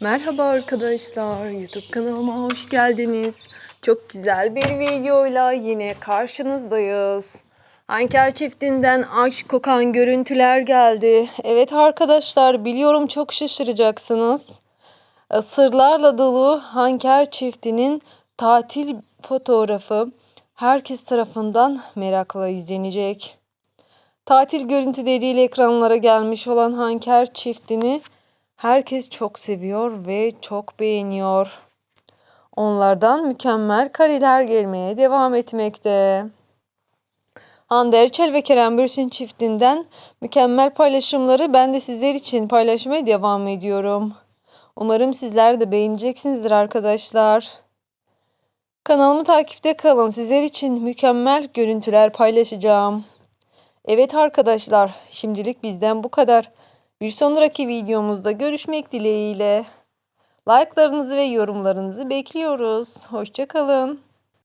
Merhaba arkadaşlar, YouTube kanalıma hoş geldiniz. Çok güzel bir videoyla yine karşınızdayız. Anker çiftinden aşk kokan görüntüler geldi. Evet arkadaşlar, biliyorum çok şaşıracaksınız. Sırlarla dolu Hanker çiftinin tatil fotoğrafı herkes tarafından merakla izlenecek. Tatil görüntüleriyle ekranlara gelmiş olan Hanker çiftini herkes çok seviyor ve çok beğeniyor. Onlardan mükemmel kareler gelmeye devam etmekte. Hande Erçel ve Kerem Bürsin çiftinden mükemmel paylaşımları ben de sizler için paylaşmaya devam ediyorum. Umarım sizler de beğeneceksinizdir arkadaşlar. Kanalımı takipte kalın. Sizler için mükemmel görüntüler paylaşacağım. Evet arkadaşlar, şimdilik bizden bu kadar. Bir sonraki videomuzda görüşmek dileğiyle. Like'larınızı ve yorumlarınızı bekliyoruz. Hoşçakalın.